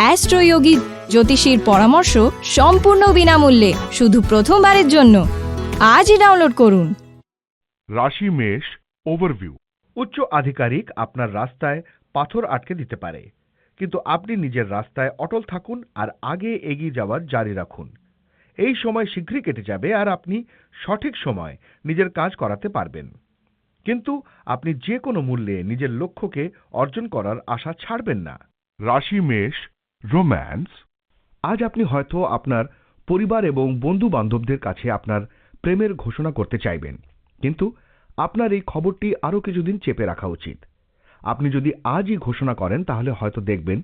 অ্যাস্ট্রোয়োগী জ্যোতিষীর পরামর্শ সম্পূর্ণ বিনামূল্যে, শুধু প্রথমবারের জন্য। আজই ডাউনলোড করুন। রাশি মেষ ওভারভিউ উচ্চ আধিকারিক আপনার রাস্তায় পাথর আটকে দিতে পারে। কিন্তু আপনি নিজের রাস্তায় অটল থাকুন আর আগে এগিয়ে যাওয়ার জারি রাখুন। এই সময় শীঘ্রই কেটে যাবে আর আপনি সঠিক সময় নিজের কাজ করাতে পারবেন। কিন্তু আপনি যে কোনো মূল্যে নিজের লক্ষ্যকে অর্জন করার আশা ছাড়বেন না। রাশি মেষ রোম্যান্স আজ আপনি হয়তো আপনার পরিবার এবং বন্ধু বান্ধবদের কাছে আপনার প্রেমের ঘোষণা করতে চাইবেন। কিন্তু আপনার এই খবরটি আরও কিছুদিন চেপে রাখা উচিত। আপনি যদি আজই ঘোষণা করেন, তাহলে হয়তো দেখবেন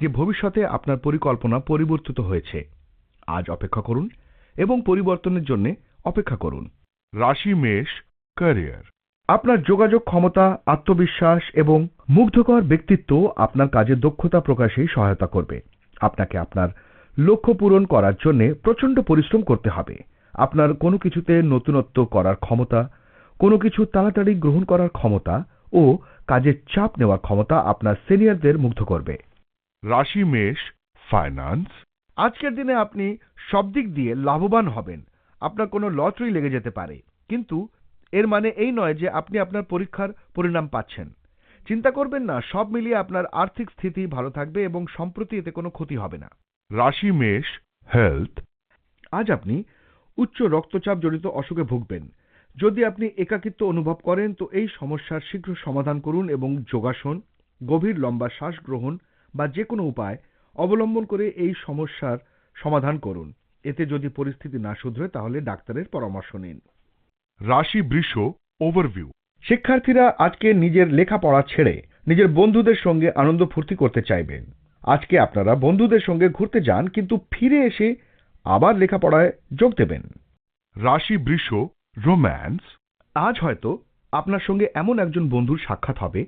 যে ভবিষ্যতে আপনার পরিকল্পনা পরিবর্তিত হয়েছে। আজ অপেক্ষা করুন এবং পরিবর্তনের জন্য অপেক্ষা করুন। রাশি মেষ, ক্যারিয়ার। আপনার যোগাযোগ ক্ষমতা, আত্মবিশ্বাস এবং মুগ্ধকর ব্যক্তিত্ব আপনার কাজে দক্ষতা প্রকাশে সহায়তা করবে। আপনাকে আপনার লক্ষ্য পূরণ করার জন্য প্রচণ্ড পরিশ্রম করতে হবে। আপনার কোনো কিছুতে নতুনত্ব করার ক্ষমতা, কোনো কিছু তাড়াতাড়ি গ্রহণ করার ক্ষমতা ও কাজের চাপ নেওয়ার ক্ষমতা আপনার সিনিয়রদের মুগ্ধ করবে। রাশি, মেষ, ফাইন্যান্স। আজকের দিনে আপনি সব দিক দিয়ে লাভবান হবেন। আপনার কোনো লটারি লেগে যেতে পারে। কিন্তু এর মানে এই নয় যে আপনি আপনার পরীক্ষার পরিণাম পাচ্ছেন। চিন্তা করবেন না সব মিলিয়ে আপনার আর্থিক স্থিতি ভালো থাকবে এবং সম্প্রতি এতে কোনো ক্ষতি হবে না। রাশি মেষ হেলথ। আজ আপনি উচ্চ রক্তচাপ জনিত অসুখে ভুগবেন। যদি আপনি একাকিত্ব অনুভব করেন তো এই সমস্যার শীঘ্র সমাধান করুন এবং যোগাসন গভীর লম্বা শ্বাস গ্রহণ বা যে কোনো উপায় অবলম্বন করে এই সমস্যার সমাধান করুন। এতে যদি পরিস্থিতি না শুধরে তাহলে ডাক্তারের পরামর্শ নিন। রাশি বৃষ ওভারভিউ শিক্ষার্থীরা আজকে নিজের লেখাপড়া ছেড়ে নিজের বন্ধুদের সঙ্গে আনন্দ ফুর্তি করতে চাইবেন। আজকে আপনারা বন্ধুদের সঙ্গে ঘুরতে যান কিন্তু ফিরে এসে আবার লেখাপড়ায় যোগ দেবেন। রাশি বৃষ রোম্যান্স আজ হয়তো আপনার সঙ্গে এমন একজন বন্ধুর সাক্ষাৎ হবে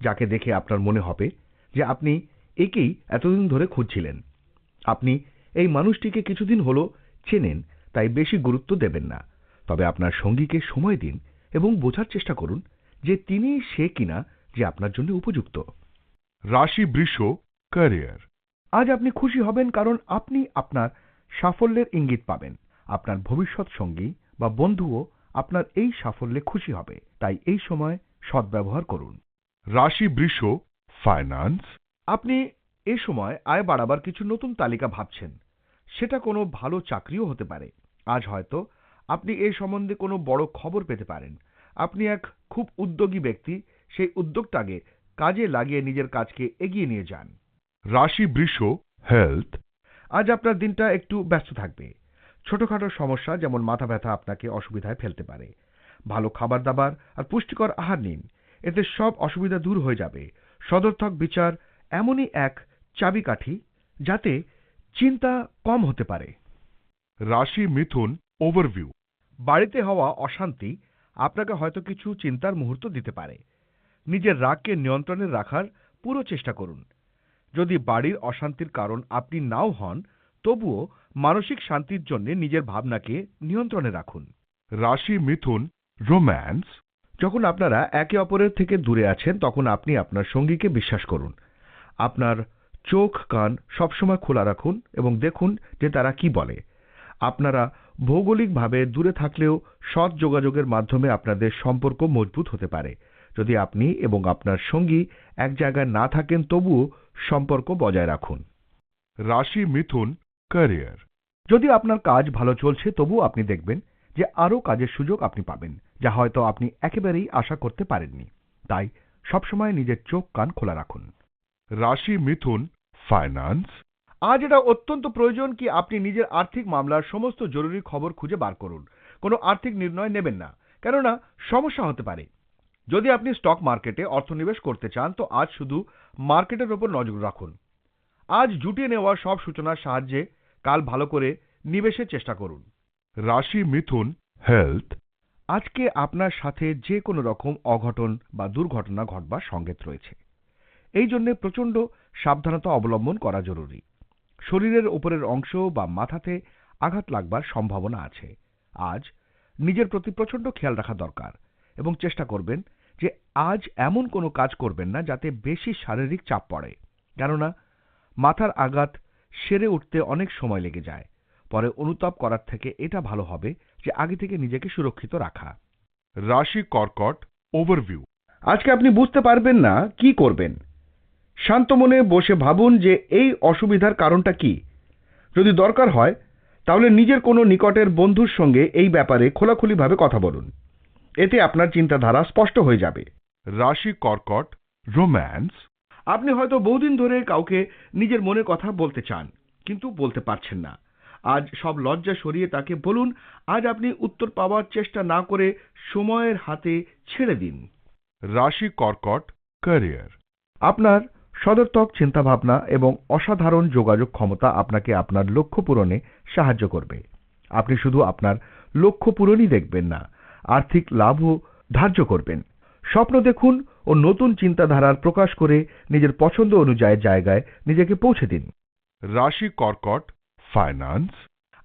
যাকে দেখে আপনার মনে হবে যে আপনি একেই এতদিন ধরে খুঁজছিলেন। আপনি এই মানুষটিকে কিছুদিন হলো চেনেন তাই বেশি গুরুত্ব দেবেন না। তবে আপনার সঙ্গীকে সময় দিন এবং বোঝার চেষ্টা করুন যে তিনি সে কিনা যে আপনার জন্য উপযুক্ত। রাশি বৃষ ক্যারিয়ার আজ আপনি খুশি হবেন কারণ আপনি আপনার সাফল্যের ইঙ্গিত পাবেন। আপনার ভবিষ্যৎ সঙ্গী বা বন্ধুও আপনার এই সাফল্যে খুশি হবে। তাই এই সময় সদ্ব্যবহার করুন। রাশি বৃষ ফাইন্যান্স আপনি এ সময় আয় বাড়াবার কিছু নতুন তালিকা ভাবছেন। সেটা কোনো ভালো চাকরিও হতে পারে। আজ হয়তো আপনি এ সম্বন্ধে কোনো বড় খবর পেতে পারেন। আপনি এক খুব উদ্যোগী ব্যক্তি, সেই উদ্যোগটাকে কাজে লাগিয়ে নিজের কাজকে এগিয়ে নিয়ে যান। রাশি বৃষ হেলথ, আজ আপনার দিনটা একটু ব্যস্ত থাকবে। ছোটখাটো সমস্যা যেমন মাথা ব্যথা আপনাকে অসুবিধায় ফেলতে পারে। ভালো খাবার দাবার আর পুষ্টিকর আহার নিন। এতে সব অসুবিধা দূর হয়ে যাবে। সদর্থক বিচার এমনই এক চাবিকাঠি যাতে চিন্তা কম হতে পারে। রাশি মিথুন ওভারভিউ বাড়িতে হওয়া অশান্তি আপনাকে হয়তো কিছু চিন্তার মুহূর্ত দিতে পারে। নিজের রাগকে নিয়ন্ত্রণে রাখার পুরো চেষ্টা করুন। যদি বাড়ির অশান্তির কারণ আপনি নাও হন, তবুও মানসিক শান্তির জন্য নিজের ভাবনাকে নিয়ন্ত্রণে রাখুন। রাশি মিথুন, রোম্যান্স। যখন আপনারা একে অপরের থেকে দূরে আছেন, তখন আপনি আপনার সঙ্গীকে বিশ্বাস করুন। আপনার চোখ কান সবসময় খোলা রাখুন এবং দেখুন যে তারা কি বলে। আপনারা ভৌগোলিকভাবে দূরে থাকলেও সৎ যোগাযোগের মাধ্যমে আপনাদের সম্পর্ক মজবুত হতে পারে। যদি আপনি এবং আপনার সঙ্গী এক জায়গায় না থাকেন তবুও সম্পর্ক বজায় রাখুন। রাশি মিথুন ক্যারিয়ার। যদি আপনার কাজ ভালো চলছে তবুও আপনি দেখবেন যে আরও কাজের সুযোগ আপনি পাবেন যা হয়তো আপনি একেবারেই আশা করতে পারেননি। তাই সবসময় নিজের চোখ কান খোলা রাখুন। রাশি মিথুন ফাইন্যান্স। আজ এটা অত্যন্ত প্রয়োজন কি আপনি নিজের আর্থিক মামলার সমস্ত জরুরি খবর খুঁজে বার করুন। কোনো আর্থিক নির্ণয় নেবেন না। কেননা সমস্যা হতে পারে। যদি আপনি স্টক মার্কেটে অর্থনিবেশ করতে চান তো আজ শুধু মার্কেটের ওপর নজর রাখুন। আজ জুটিয়ে নেওয়া সব সূচনার সাহায্যে কাল ভালো করে নিবেশের চেষ্টা করুন। রাশি মিথুন হেলথ। আজকে আপনার সাথে যে কোনো রকম অঘটন বা দুর্ঘটনা ঘটবার সংকেত রয়েছে। এই জন্য প্রচণ্ড সাবধানতা অবলম্বন করা জরুরি। শরীরের উপরের অংশ বা মাথাতে আঘাত লাগবার সম্ভাবনা আছে। আজ নিজের প্রতি প্রচণ্ড খেয়াল রাখা দরকার এবং চেষ্টা করবেন যে আজ এমন কোনো কাজ করবেন না যাতে বেশি শারীরিক চাপ পড়ে। কেননা, মাথার আঘাত সেরে উঠতে অনেক সময় লেগে যায়। পরে অনুতাপ করার থেকে এটা ভালো হবে যে আগে থেকে নিজেকে সুরক্ষিত রাখা। রাশি কর্কট ওভারভিউ আজকে আপনি বুঝতে পারবেন না কি করবেন। শান্ত মনে বসে ভাবুন যে এই অসুবিধার কারণটা কি। যদি দরকার হয় তাহলে নিজের কোনো নিকটের বন্ধুর সঙ্গে এই ব্যাপারে খোলাখুলিভাবে কথা বলুন। এতে আপনার চিন্তাধারা স্পষ্ট হয়ে যাবে। রাশি কর্কট রোম্যান্স। আপনি হয়তো বহুদিন ধরে কাউকে নিজের মনের কথা বলতে চান কিন্তু বলতে পারছেন না। আজ সব লজ্জা সরিয়ে তাকে বলুন আজ আপনি উত্তর পাওয়ার চেষ্টা না করে সময়ের হাতে ছেড়ে দিন। রাশি কর্কট ক্যারিয়ার। আপনার সদর্থক চিন্তাভাবনা এবং অসাধারণ যোগাযোগ ক্ষমতা আপনাকে আপনার লক্ষ্য পূরণে সাহায্য করবে। আপনি শুধু আপনার লক্ষ্য পূরণই দেখবেন না আর্থিক লাভও ধার্য করবেন। স্বপ্ন দেখুন ও নতুন চিন্তাধারার প্রকাশ করে নিজের পছন্দ অনুযায়ী জায়গায় নিজেকে পৌঁছে দিন। রাশি কর্কট ফাইন্যান্স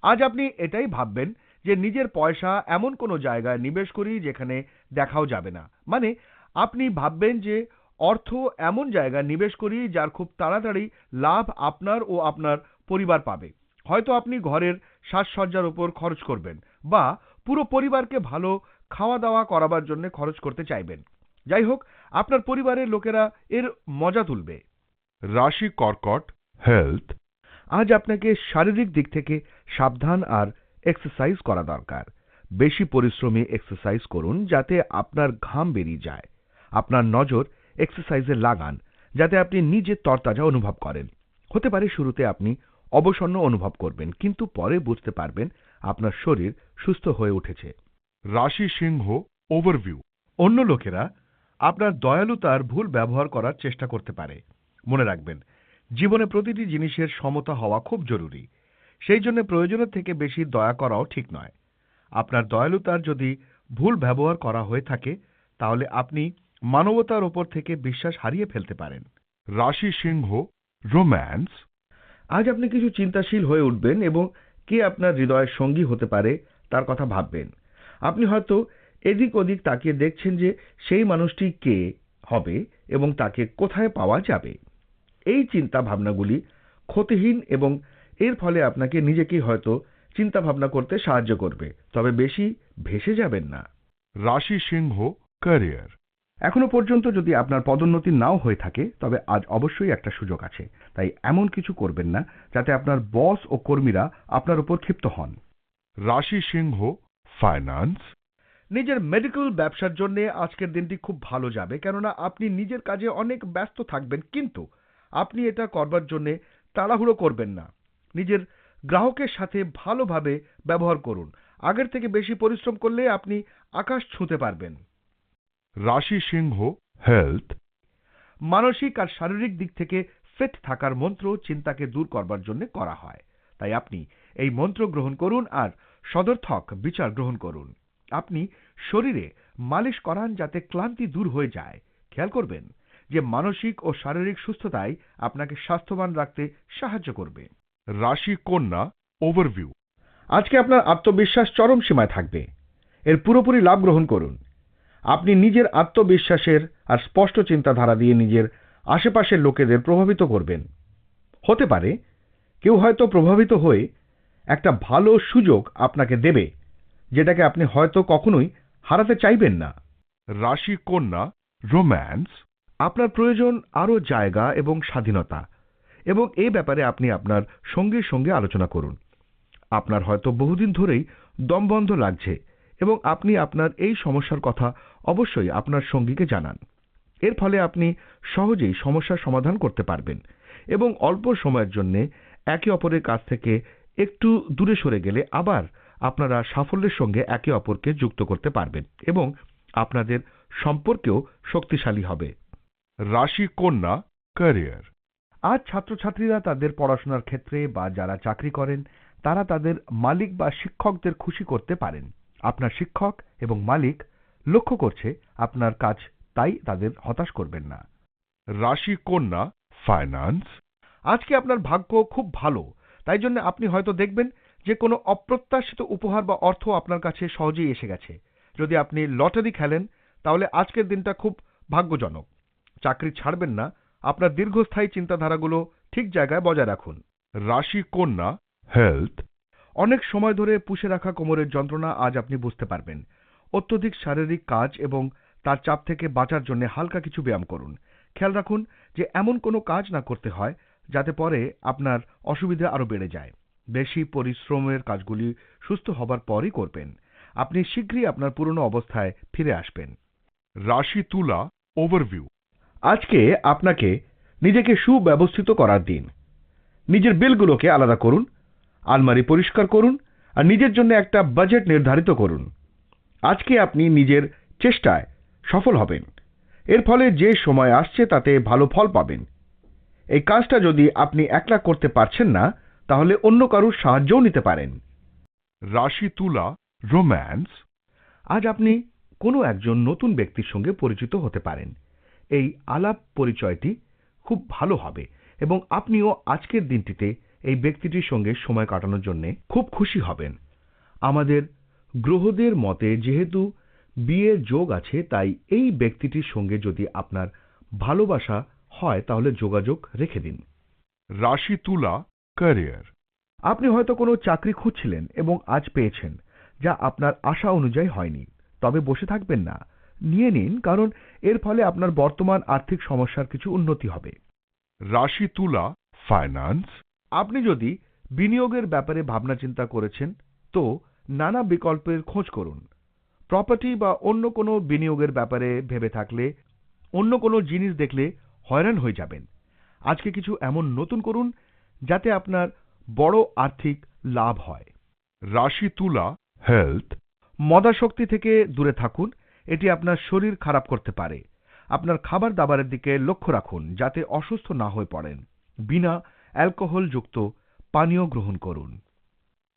আজ আপনি এটাই ভাববেন যে নিজের পয়সা এমন কোনো জায়গায় নিবেশ করি যেখানে দেখাও যাবে না। মানে আপনি ভাববেন যে অর্থ এমন জায়গায় নিবেশ করি যার খুব তাড়াতাড়ি লাভ আপনার ও আপনার পরিবার পাবে। হয়তো আপনি ঘরের সাজসজ্জার উপর খরচ করবেন বা পুরো পরিবারকে ভালো খাওয়া দাওয়া করাবার জন্য খরচ করতে চাইবেন। যাই হোক, আপনার পরিবারের লোকেরা এর মজা তুলবে। রাশি কর্কট হেলথ, আজ আপনাকে শারীরিক দিক থেকে সাবধান আর এক্সারসাইজ করা দরকার। বেশি পরিশ্রমী এক্সারসাইজ করুন যাতে আপনার ঘাম বেরিয়ে যায়। আপনার নজর এক্সারসাইজে লাগান, যাতে আপনি নিজে তরতাজা অনুভব করেন। হতে পারে শুরুতে আপনি অবসন্ন অনুভব করবেন, কিন্তু পরে বুঝতে পারবেন আপনার শরীর সুস্থ হয়ে উঠেছে। রাশি সিংহ ওভারভিউ অন্য লোকেরা আপনার দয়ালুতার ভুল ব্যবহার করার চেষ্টা করতে পারে। মনে রাখবেন, জীবনে প্রতিটি জিনিসের সমতা হওয়া খুব জরুরি। সেই জন্য প্রয়োজনের থেকে বেশি দয়া করাও ঠিক নয়। আপনার দয়ালুতার যদি ভুল ব্যবহার করা হয়ে থাকে, তাহলে আপনি মানবতার ওপর থেকে বিশ্বাস হারিয়ে ফেলতে পারেন। রাশি সিংহ, রোম্যান্স। আজ আপনি কিছু চিন্তাশীল হয়ে উঠবেন এবং কে আপনার হৃদয়ের সঙ্গী হতে পারে তার কথা ভাববেন। আপনি হয়তো এদিক ওদিক তাকিয়ে দেখছেন যে সেই মানুষটি কে হবে এবং তাকে কোথায় পাওয়া যাবে। এই চিন্তা ভাবনাগুলি ক্ষতিহীন এবং এর ফলে আপনাকে নিজেকেই হয়তো চিন্তা ভাবনা করতে সাহায্য করবে, তবে বেশি ভেসে যাবেন না। রাশি সিংহ, ক্যারিয়ার। এখনও পর্যন্ত যদি আপনার পদোন্নতি নাও হয়ে থাকে তবে আজ অবশ্যই একটা সুযোগ আছে। তাই এমন কিছু করবেন না যাতে আপনার বস ও কর্মীরা আপনার উপর ক্ষিপ্ত হন। রাশি সিংহ ফাইন্যান্স? নিজের মেডিকেল ব্যবসার জন্য আজকের দিনটি খুব ভালো যাবে কেননা আপনি নিজের কাজে অনেক ব্যস্ত থাকবেন কিন্তু আপনি এটা করবার জন্য তাড়াহুড়ো করবেন না। নিজের গ্রাহকের সাথে ভালোভাবে ব্যবহার করুন। আগের থেকে বেশি পরিশ্রম করলে আপনি আকাশ ছুঁতে পারবেন। রাশি সিংহ হেলথ মানসিক আর শারীরিক দিক থেকে ফিট থাকার মন্ত্র চিন্তাকে দূর করবার জন্য করা হয়। তাই আপনি এই মন্ত্র গ্রহণ করুন আর সদর্থক বিচার গ্রহণ করুন। আপনি শরীরে মালিশ করান যাতে ক্লান্তি দূর হয়ে যায়। খেয়াল করবেন যে মানসিক ও শারীরিক সুস্থতাই আপনাকে স্বাস্থ্যবান রাখতে সাহায্য করবে। রাশি কন্যা ওভারভিউ আজকে আপনার আত্মবিশ্বাস চরম সীমায় থাকবে। এর পুরোপুরি লাভ গ্রহণ করুন। আপনি নিজের আত্মবিশ্বাসের আর স্পষ্ট চিন্তাধারা দিয়ে নিজের আশেপাশের লোকেদের প্রভাবিত করবেন। হতে পারে কেউ হয়তো প্রভাবিত হয়ে একটা ভালো সুযোগ আপনাকে দেবে, যেটাকে আপনি হয়তো কখনোই হারাতে চাইবেন না। রাশি, কন্যা, রোম্যান্স, আপনার প্রয়োজন আরও জায়গা এবং স্বাধীনতা। এবং এ ব্যাপারে আপনি আপনার সঙ্গীর সঙ্গে আলোচনা করুন। আপনার হয়তো বহুদিন ধরেই দমবন্ধ লাগছে এবং আপনি আপনার এই সমস্যার কথা অবশ্যই আপনার সঙ্গীকে জানান। এর ফলে আপনি সহজেই সমস্যার সমাধান করতে পারবেন এবং অল্প সময়ের জন্য একে অপরের কাছ থেকে একটু দূরে সরে গেলে আবার আপনারা সাফল্যের সঙ্গে একে অপরকে যুক্ত করতে পারবেন এবং আপনাদের সম্পর্কেও শক্তিশালী হবে। রাশি কন্যা ক্যারিয়ার আজ ছাত্রছাত্রীরা তাদের পড়াশোনার ক্ষেত্রে বা যারা চাকরি করেন, তারা তাদের মালিক বা শিক্ষকদের খুশি করতে পারেন। আপনার শিক্ষক এবং মালিক লক্ষ্য করছে আপনার কাজ তাই তাদের হতাশ করবেন না। রাশি কন্যা ফাইন্যান্স আজকে আপনার ভাগ্য খুব ভালো তাই জন্য আপনি হয়তো দেখবেন যে কোনো অপ্রত্যাশিত উপহার বা অর্থ আপনার কাছে সহজেই এসে গেছে। যদি আপনি লটারি খেলেন তাহলে আজকের দিনটা খুব ভাগ্যজনক। চাকরি ছাড়বেন না আপনার দীর্ঘস্থায়ী চিন্তাধারাগুলো ঠিক জায়গায় বজায় রাখুন। রাশি কন্যা হেলথ অনেক সময় ধরে পুষে রাখা কোমরের যন্ত্রণা আজ আপনি বুঝতে পারবেন। অত্যধিক শারীরিক কাজ এবং তার চাপ থেকে বাঁচার জন্য হালকা কিছু ব্যায়াম করুন। খেয়াল রাখুন যে এমন কোনো কাজ না করতে হয় যাতে পরে আপনার অসুবিধা আরও বেড়ে যায়। বেশি পরিশ্রমের কাজগুলি সুস্থ হবার পরই করবেন। আপনি শীঘ্রই আপনার পুরনো অবস্থায় ফিরে আসবেন। রাশি তুলা ওভারভিউ আজকে আপনাকে নিজেকে সুব্যবস্থিত করার দিন। নিজের বিলগুলোকে আলাদা করুন আলমারি পরিষ্কার করুন আর নিজের জন্য একটা বাজেট নির্ধারিত করুন। আজকে আপনি নিজের চেষ্টায় সফল হবেন। এর ফলে যে সময় আসছে তাতে ভালো ফল পাবেন। এই কাজটা যদি আপনি একলা করতে পারছেন না তাহলে অন্য কারুর সাহায্যও নিতে পারেন। রাশি তুলা রোম্যান্স। আজ আপনি কোনো একজন নতুন ব্যক্তির সঙ্গে পরিচিত হতে পারেন। এই আলাপ পরিচয়টি খুব ভালো হবে এবং আপনিও আজকের দিনটিতে এই ব্যক্তিটির সঙ্গে সময় কাটানোর জন্য খুব খুশি হবেন। আমাদের গ্রহদের মতে যেহেতু বিয়ের যোগ আছে তাই এই ব্যক্তিটির সঙ্গে যদি আপনার ভালোবাসা হয় তাহলে যোগাযোগ রেখে দিন। রাশি তুলা ক্যারিয়ার। আপনি হয়তো কোনো চাকরি খুঁজছিলেন এবং আজ পেয়েছেন যা আপনার আশা অনুযায়ী হয়নি। তবে বসে থাকবেন না। নিয়ে নিন কারণ এর ফলে আপনার বর্তমান আর্থিক সমস্যার কিছু উন্নতি হবে। রাশি তুলা ফাইন্যান্স। আপনি যদি বিনিয়োগের ব্যাপারে ভাবনা চিন্তা করেছেন, তো নানা বিকল্পের খোঁজ করুন। প্রপার্টি বা অন্য কোনো বিনিয়োগের ব্যাপারে ভেবে থাকলে, অন্য কোনো জিনিস দেখলে হয়রান হয়ে যাবেন। আজকে কিছু এমন নতুন করুন, যাতে আপনার বড় আর্থিক লাভ হয়। রাশি তুলা হেলথ মদাশক্তি থেকে দূরে থাকুন, এটি আপনার শরীর খারাপ করতে পারে। আপনার খাবার দাবারের দিকে লক্ষ্য রাখুন, যাতে অসুস্থ না হয়ে পড়েন। বিনা অ্যালকোহলযুক্ত পানীয় গ্রহণ করুন।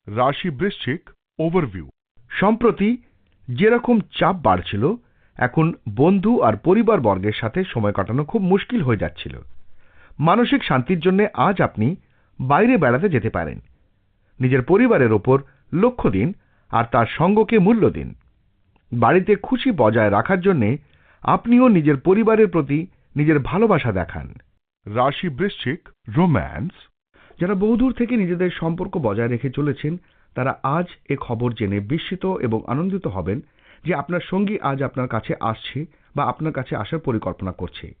রাশি বৃশ্চিক ওভারভিউ। সম্প্রতি যেরকম চাপ বাড়ছিল, এখন বন্ধু আর পরিবার বর্গের সাথে সময় কাটানো খুব মুশকিল হয়ে যাচ্ছিল। মানসিক শান্তির জন্য আজ আপনি বাইরে বেড়াতে যেতে পারেন। নিজের পরিবারের ওপর লক্ষ্য দিন আর তার সঙ্গকে মূল্য দিন। বাড়িতে খুশি বজায় রাখার জন্যে আপনিও নিজের পরিবারের প্রতি নিজের ভালোবাসা দেখান। রাশি বৃশ্চিক রোম্যান্স, যারা বহুদূর থেকে নিজেদের সম্পর্ক বজায় রেখে চলেছেন, তারা আজ এ খবর জেনে বিস্মিত এবং আনন্দিত হবেন যে আপনার সঙ্গী আজ আপনার কাছে আসছে বা আপনার কাছে আসার পরিকল্পনা করছে।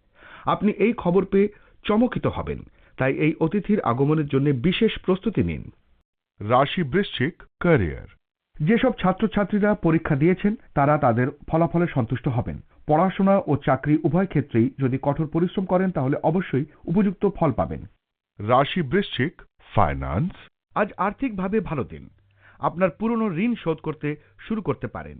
আপনি এই খবর পেয়ে চমকিত হবেন, তাই এই অতিথির আগমনের জন্য বিশেষ প্রস্তুতি নিন। রাশি বৃশ্চিক ক্যারিয়ার। যেসব ছাত্রছাত্রীরা পরীক্ষা দিয়েছেন, তারা তাদের ফলাফলে সন্তুষ্ট হবেন। পড়াশোনা ও চাকরি উভয় ক্ষেত্রেই যদি কঠোর পরিশ্রম করেন তাহলে অবশ্যই উপযুক্ত ফল পাবেন। রাশি বৃশ্চিক ফাইন্যান্স আজ আর্থিকভাবে ভালো দিন। আপনার পুরনো ঋণ শোধ করতে শুরু করতে পারেন।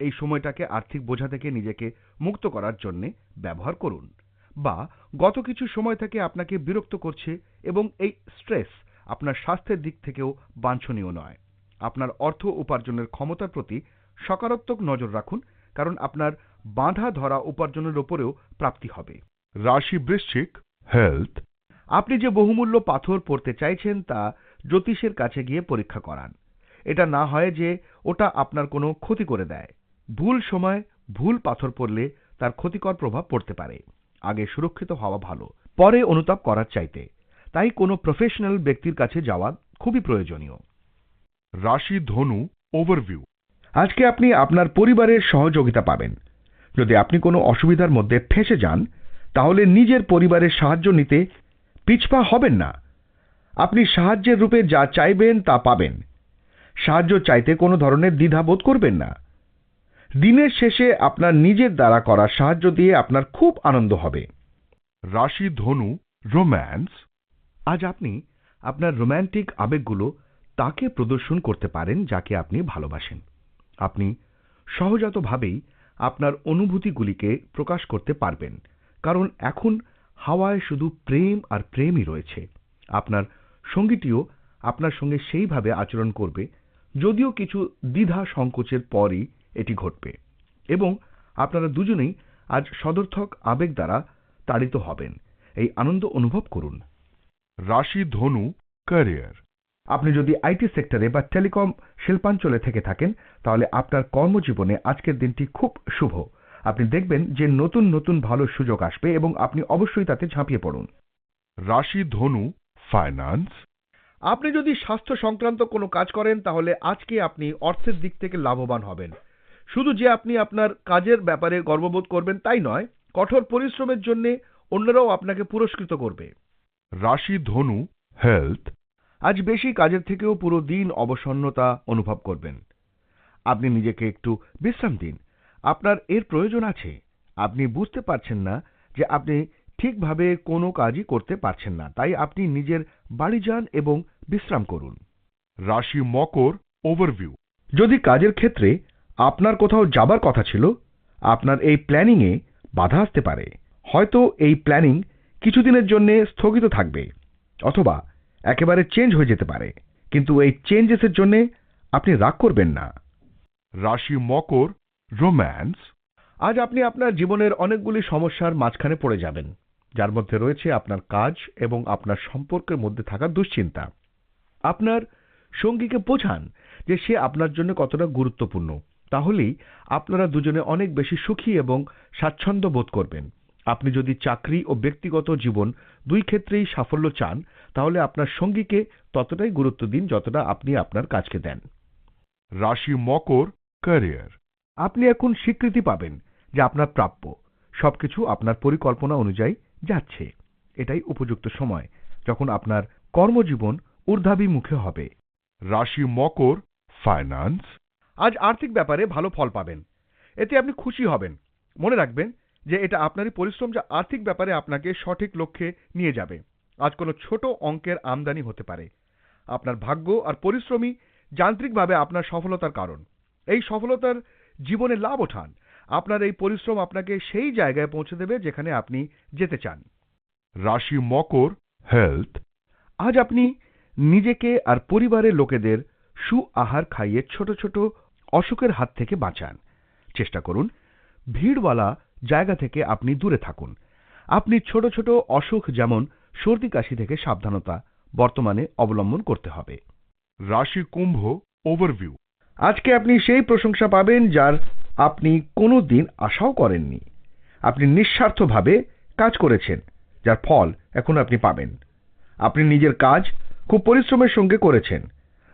এই সময়টাকে আর্থিক বোঝা থেকে নিজেকে মুক্ত করার জন্যে ব্যবহার করুন। বা গত কিছু সময় থেকে আপনাকে বিরক্ত করছে এবং এই স্ট্রেস আপনার স্বাস্থ্যের দিক থেকেও বাঞ্ছনীয় নয়। আপনার অর্থ উপার্জনের ক্ষমতার প্রতি সকারাত্মক নজর রাখুন কারণ আপনার বাঁধা ধরা উপার্জনের ওপরেও প্রাপ্তি হবে। রাশি বৃশ্চিক হেলথ আপনি যে বহুমূল্য পাথর পড়তে চাইছেন তা জ্যোতিষের কাছে গিয়ে পরীক্ষা করান। এটা না হয় যে ওটা আপনার কোনো ক্ষতি করে দেয়। ভুল সময় ভুল পাথর পড়লে তার ক্ষতিকর প্রভাব পড়তে পারে। আগে সুরক্ষিত হওয়া ভালো, পরে অনুতাপ করার চাইতে। তাই কোনো প্রফেশনাল ব্যক্তির কাছে যাওয়া খুবই প্রয়োজনীয়। রাশি ধনু ওভারভিউ আজকে আপনি আপনার পরিবারের সহযোগিতা পাবেন। যদি আপনি কোনো অসুবিধার মধ্যে ফেঁসে যান, তাহলে নিজের পরিবারের সাহায্য নিতে পিছপা হবেন না। আপনি সাহায্যের রূপে যা চাইবেন তা পাবেন। সাহায্য চাইতে কোনো ধরনের দ্বিধাবোধ করবেন না। দিনের শেষে আপনার নিজের দ্বারা করা সাহায্য দিয়ে আপনার খুব আনন্দ হবে। রাশি, ধনু, রোম্যান্স। আজ আপনি আপনার রোম্যান্টিক আবেগগুলো তাকে প্রদর্শন করতে পারেন যাকে আপনি ভালোবাসেন। আপনি সহজাতভাবেই আপনার অনুভূতিগুলিকে প্রকাশ করতে পারবেন। কারণ এখন হাওয়ায় শুধু প্রেম আর প্রেমই রয়েছে। আপনার সঙ্গীটিও আপনার সঙ্গে সেইভাবে আচরণ করবে, যদিও কিছু দ্বিধা সংকোচের পরই এটি ঘটবে। এবং আপনারা দুজনেই আজ সদর্থক আবেগ দ্বারা তাড়িত হবেন। এই আনন্দ অনুভব করুন। রাশি ধনু ক্যারিয়ার আপনি যদি আইটি সেক্টরে বা টেলিকম শিল্পাঞ্চলে থেকে থাকেন তাহলে আপনার কর্মজীবনে আজকের দিনটি খুব শুভ। আপনি দেখবেন যে নতুন নতুন ভালো সুযোগ আসবে এবং আপনি অবশ্যই তাতে ঝাঁপিয়ে পড়ুন। রাশি ধনু ফাইন্যান্স আপনি যদি স্বাস্থ্য সংক্রান্ত কোনো কাজ করেন তাহলে আজকে আপনি অর্থের দিক থেকে লাভবান হবেন। শুধু যে আপনি আপনার কাজের ব্যাপারে গর্ববোধ করবেন তাই নয় কঠোর পরিশ্রমের জন্য অন্যরাও আপনাকে পুরস্কৃত করবে। রাশি ধনু হেলথ আজ বেশি কাজের থেকেও পুরো দিন অবসন্নতা অনুভব করবেন। আপনি নিজেকে একটু বিশ্রাম দিন। আপনার এর প্রয়োজন আছে। আপনি বুঝতে পারছেন না যে আপনি ঠিকভাবে কোনো কাজই করতে পারছেন না। তাই আপনি নিজের বাড়ি যান এবং বিশ্রাম করুন। রাশি মকর ওভারভিউ। যদি কাজের ক্ষেত্রে আপনার কোথাও যাবার কথা ছিল আপনার এই প্ল্যানিংয়ে বাধা আসতে পারে। হয়তো এই প্ল্যানিং কিছুদিনের জন্য স্থগিত থাকবে অথবা একেবারে চেঞ্জ হয়ে যেতে পারে। কিন্তু এই চেঞ্জেসের জন্য আপনি রাগ করবেন না। রাশি মকর রোম্যান্স আজ আপনি আপনার জীবনের অনেকগুলি সমস্যার মাঝখানে পড়ে যাবেন। যার মধ্যে রয়েছে আপনার কাজ এবং আপনার সম্পর্কের মধ্যে থাকা দুশ্চিন্তা। আপনার সঙ্গীকে বোঝান যে সে আপনার জন্য কতটা গুরুত্বপূর্ণ। তাহলেই আপনারা দুজনে অনেক বেশি সুখী এবং স্বাচ্ছন্দ্য বোধ করবেন। আপনি যদি চাকরি ও ব্যক্তিগত জীবন দুই ক্ষেত্রেই সাফল্য চান, তাহলে আপনার সঙ্গীকে ততটাই গুরুত্ব দিন যতটা আপনি আপনার কাজকে দেন। রাশি মকর ক্যারিয়ার আপনি এখন স্বীকৃতি পাবেন যে আপনার প্রাপ্য। সবকিছু আপনার পরিকল্পনা অনুযায়ী যাচ্ছে। এটাই উপযুক্ত সময় যখন আপনার কর্মজীবন ঊর্ধ্বাভিমুখে হবে। রাশি মকর ফাইন্যান্স আজ আর্থিক ব্যাপারে ভালো ফল পাবেন। এতে আপনি খুশি হবেন। মনে রাখবেন যে এটা আপনারই পরিশ্রম যা আর্থিক ব্যাপারে আপনাকে সঠিক লক্ষ্যে নিয়ে যাবে। আজ কোনো ছোট অঙ্কের আমদানি হতে পারে। আপনার ভাগ্য আর পরিশ্রমই যান্ত্রিকভাবে আপনার সফলতার কারণ। এই সফলতার জীবনে লাভ ওঠান। আপনার এই পরিশ্রম আপনাকে সেই জায়গায় পৌঁছে দেবে যেখানে আপনি যেতে চান। রাশি মকর হেলথ আজ আপনি নিজেকে আর পরিবারের লোকেদের সু আহার খাইয়ে ছোট ছোট অসুখের হাত থেকে বাঁচান। চেষ্টা করুন। ভিড়ওয়ালা জায়গা থেকে আপনি দূরে থাকুন। আপনি ছোট ছোট অসুখ যেমন সর্দি কাশি থেকে সাবধানতা বর্তমানে অবলম্বন করতে হবে। রাশি কুম্ভ ওভারভিউ আজকে আপনি সেই প্রশংসা পাবেন যার আপনি কোনো দিন আশাও করেননি। আপনি নিঃস্বার্থভাবে কাজ করেছেন যার ফল এখন আপনি পাবেন। আপনি নিজের কাজ খুব পরিশ্রমের সঙ্গে করেছেন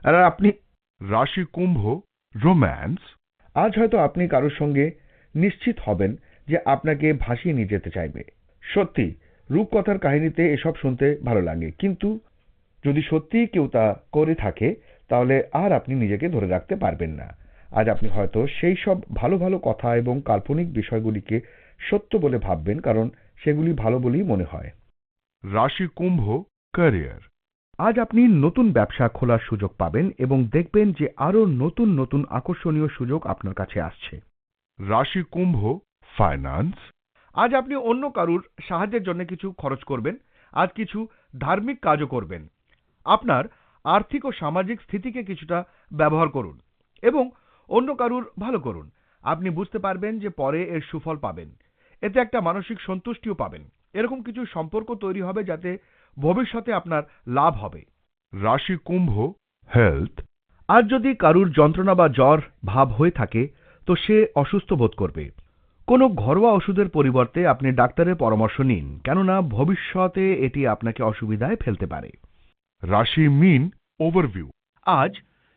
আর আপনি রাশি কুম্ভ রোম্যান্স আজ হয়তো আপনি কারোর সঙ্গে নিশ্চিত হবেন যে আপনাকে ভাসিয়ে নিয়ে যেতে চাইবে। সত্যি, রূপকথার কাহিনীতে এসব শুনতে ভালো লাগে। কিন্তু যদি সত্যিই কেউ তা করে থাকে, তাহলে আর আপনি নিজেকে ধরে রাখতে পারবেন না। আজ আপনি হয়তো সেই সব ভালো ভালো কথা এবং কাল্পনিক বিষয়গুলিকে সত্য বলে ভাববেন, কারণ সেগুলি ভালো বলেই মনে হয়। রাশি কুম্ভ ক্যারিয়ার আজ আপনি নতুন ব্যবসা খোলার সুযোগ পাবেন এবং দেখবেন যে আরও নতুন নতুন আকর্ষণীয় সুযোগ আপনার কাছে আসছে। রাশি কুম্ভ ফাইন্যান্স আজ আপনি অন্য কারুর সাহায্যের জন্য কিছু খরচ করবেন আজ কিছু ধার্মিক কাজও করবেন। আপনার আর্থিক ও সামাজিক স্থিতিকে কিছুটা ব্যবহার করুন এবং অন্য কারুর ভালো করুন। আপনি বুঝতে পারবেন যে পরে এর সুফল পাবেন। এতে একটা মানসিক সন্তুষ্টিও পাবেন। এরকম কিছু সম্পর্ক তৈরি হবে যাতে ভবিষ্যতে আপনার লাভ হবে। রাশি কুম্ভ হেলথ আর যদি কারুর যন্ত্রণা বা জ্বর ভাব হয়ে থাকে তো সে অসুস্থ বোধ করবে। কোনো ঘরোয়া ওষুধের পরিবর্তে আপনি ডাক্তারের পরামর্শ নিন কেননা ভবিষ্যতে এটি আপনাকে অসুবিধায় ফেলতে পারে। রাশি মিন ওভারভিউ। আজ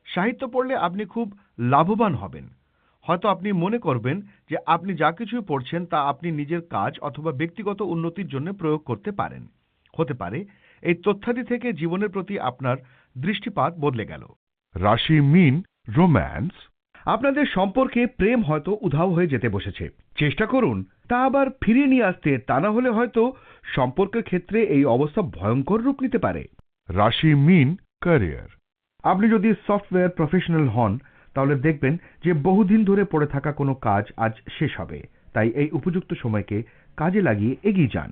সাহিত্য পড়লে আপনি খুব লাভবান হবেন। হয়তো আপনি মনে করবেন যে আপনি যা কিছু পড়ছেন তা আপনি নিজের কাজ অথবা ব্যক্তিগত উন্নতির জন্য প্রয়োগ করতে পারেন। হতে পারে এই তথ্যাদি থেকে জীবনের প্রতি আপনার দৃষ্টিপাত বদলে গেল। রাশি মিন রোম্যান্স। আপনাদের সম্পর্কে প্রেম হয়তো উধাও হয়ে যেতে বসেছে। চেষ্টা করুন তা আবার ফিরিয়ে নিয়ে আসতে তা না হলে হয়তো সম্পর্কের ক্ষেত্রে এই অবস্থা ভয়ঙ্কর রূপ নিতে পারে। রাশি মিন ক্যারিয়ার। আপনি যদি সফটওয়্যার প্রফেশনাল হন তাহলে দেখবেন যে বহুদিন ধরে পড়ে থাকা কোনো কাজ আজ শেষ হবে। তাই এই উপযুক্ত সময়কে কাজে লাগিয়ে এগিয়ে যান।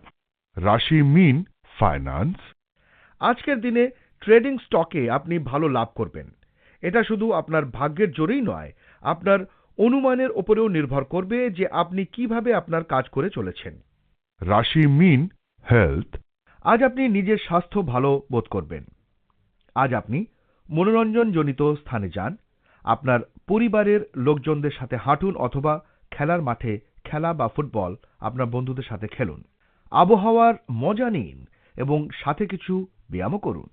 রাশি মিন ফাইন্যান্স। আজকের দিনে ট্রেডিং স্টকে আপনি ভালো লাভ করবেন। এটা শুধু আপনার ভাগ্যের জোরেই নয় আপনার অনুমানের ওপরেও নির্ভর করবে যে আপনি কীভাবে আপনার কাজ করে চলেছেন। রাশি মিন হেলথ আজ আপনি নিজের স্বাস্থ্য ভালো বোধ করবেন। আজ আপনি মনোরঞ্জনজনিত স্থানে যান। আপনার পরিবারের লোকজনদের সাথে হাঁটুন অথবা খেলার মাঠে খেলা বা ফুটবল আপনার বন্ধুদের সাথে খেলুন। আবহাওয়ার মজা নিন এবং সাথে কিছু ব্যায়ামও করুন।